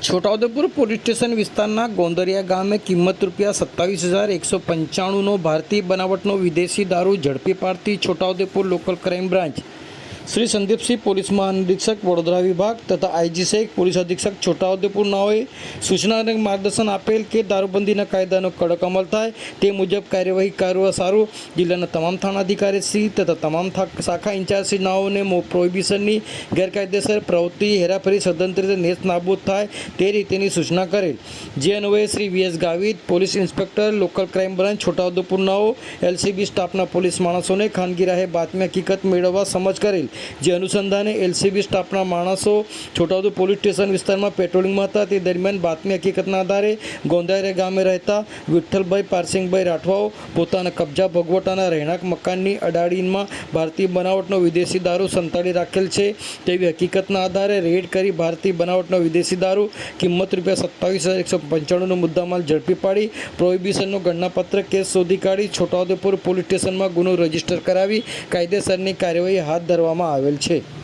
Chhota Udepur police station વિસ્તારના ગોંદરિયા ગામે કિંમત રૂપિયા સત્તાવીસ હજાર એકસો પંચાણુંનો ભારતીય બનાવટનો વિદેશી દારૂ ઝડપી પાડતી Chhota Udaipur local crime branch Shri Sandeepsinh police મહાનિરીક્ષક Vadodara વિભાગ તથા આઈજી શેખ પોલીસ અધિક્ષક છોટાઉદેપુર નાઓએ સૂચના અને માર્ગદર્શન આપેલ કે દારૂબંધીના કાયદાનો કડક અમલ થાય તે મુજબ કાર્યવાહી કરવા સારું જિલ્લાના તમામ થાણાધિકારી શ્રી તથા તમામ શાખા ઇન્ચાર્જ શ્રી નાઓને મો- પ્રોહિબિશનની ગેરકાયદેસર પ્રવૃત્તિ હેરાફેરી સ્વતંત્ર રીતે નેસ્ત નાબૂદ થાય તે રીતેની સૂચના કરેલ. જે અન્વયે Shri V S Gavit, police inspector, local crime branch, Chhota Udaipur નાઓ, LCB સ્ટાફના પોલીસ માણસોને ખાનગી રાહે બાતમી હકીકત મેળવવા સમજ કરેલ. જે અનુસંધાને એલસીબી સ્ટાફના માણસો છોટાઉદેપુર પોલીસ સ્ટેશન વિસ્તારમાં પેટ્રોલિંગમાં હતા. તે દરમિયાન બાતમી હકીકતના આધારે ગોંધારે ગામે રહેતા વિઠ્ઠલભાઈ પારસિંગભાઈ રાઠવાઓ પોતાના કબજા ભગવટાના રહેણાંક મકાનની અડાડીમાં ભારતીય બનાવટનો વિદેશી દારૂ સંતાડી રાખેલ છે. તેવી હકીકતના આધારે રેડ કરી ભારતીય બનાવટનો વિદેશી દારૂ કિંમત રૂપિયા સત્તાવીસ હજાર એકસો પંચાણુંનો મુદ્દામાલ ઝડપી પાડી પ્રોહિબિશનનો ગણનાપત્ર કેસ શોધી કાઢી છોટાઉદેપુર પોલીસ સ્ટેશનમાં ગુનો રજિસ્ટર કરાવી કાયદેસરની કાર્યવાહી હાથ ધરવામાં આવેલ છે.